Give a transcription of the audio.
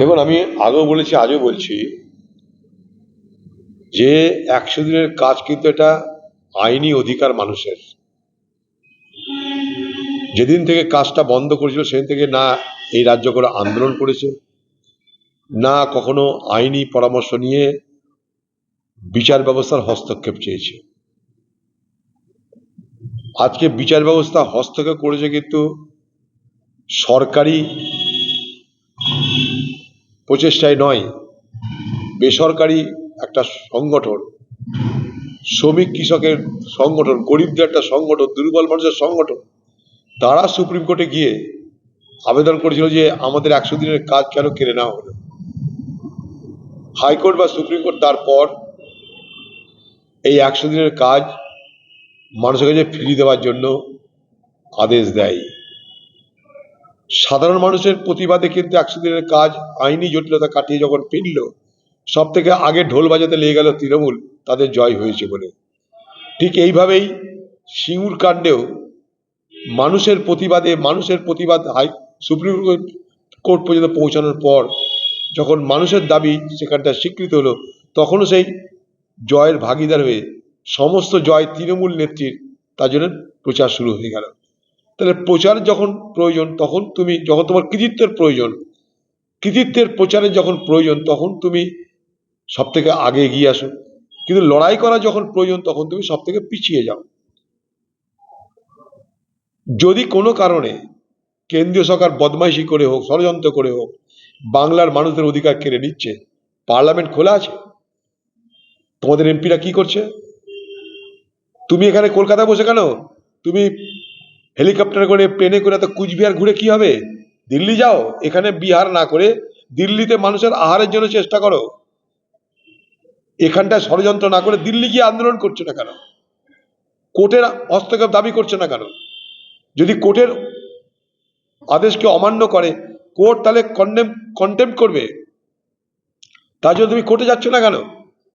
দেখুন, আমি আগেও বলেছি, আজও বলছি যে একশো দিনের কাজ কিন্তু এটা আইনি অধিকার মানুষের। যেদিন থেকে কাজটা বন্ধ করেছিল, সেদিন থেকে না এই রাজ্য করে আন্দোলন করেছে, না কখনো আইনি পরামর্শ নিয়ে বিচার ব্যবস্থার হস্তক্ষেপ চেয়েছে। আজকে বিচার ব্যবস্থা হস্তক্ষেপ করেছে কিন্তু সরকারি প্রচেষ্টায় নয়, বেসরকারি একটা সংগঠন, শ্রমিক কৃষকের সংগঠন, গরিবদের একটা সংগঠন, দুর্বল মানুষের সংগঠন, তারা সুপ্রিম কোর্টে গিয়ে আবেদন করেছিল যে আমাদের একশো দিনের কাজ কেন কেড়ে নেওয়া হলো। হাইকোর্ট বা সুপ্রিম কোর্ট তারপর এই একশো দিনের কাজ মানুষের কাছে ফিরিয়ে দেওয়ার জন্য আদেশ দেয়। সাধারণ মানুষের প্রতিবাদে কিন্তু একশো দিনের কাজ, আইনি জটিলতা কাটিয়ে যখন ফিরল সব থেকে আগে ঢোল বাজাতে লেগে গেল তৃণমূল, তাদের জয় হয়েছে বলে। ঠিক এইভাবেই সিঙ্গুর কাণ্ডেও মানুষের প্রতিবাদে, মানুষের প্রতিবাদ হাই, সুপ্রিম কোর্ট পর্যন্ত পৌঁছানোর পর যখন মানুষের দাবি সেখানটা স্বীকৃত হলো, তখনও সেই জয়ের ভাগিদার হয়ে সমস্ত জয় তৃণমূল নেত্রীর, তার জন্য প্রচার শুরু হয়ে গেল। তাহলে প্রচার যখন প্রয়োজন, তখন তুমি যখন তোমার কৃতিত্বের প্রয়োজন, কৃতিত্বের প্রচারের যখন প্রয়োজন, তখন তুমি সব থেকে আগে এগিয়ে আসো। কিন্তু লড়াই করা যখন প্রয়োজন, তখন তুমি সব থেকে পিছিয়ে যাও। যদি কোনো কারণে কেন্দ্রীয় সরকার বদমাইশি করে হোক, ষড়যন্ত্র করে হোক, বাংলার মানুষদের অধিকার কেড়ে নিচ্ছে, পার্লামেন্ট খোলা আছে, তোমাদের এমপিরা কি করছে? তুমি এখানে কলকাতায় বসে কেন? তুমি হেলিকপ্টার করে প্লেনে করে তো কুচবিহার ঘুরে কি হবে? দিল্লি যাও, এখানে বিহার না করে দিল্লিতে মানুষের আহারের জন্য চেষ্টা করো। এখানটায় ষড়যন্ত্র না করে দিল্লি গিয়ে আন্দোলন করছে না কেন? কোর্টের হস্তক্ষেপ দাবি করছে না কেন? যদি কোর্টের আদেশকে অমান্য করে, কোর্ট তাহলে কন্ডেম কন্টেম্প করবে। তার জন্য তুমি কোর্টে যাচ্ছ না কেন?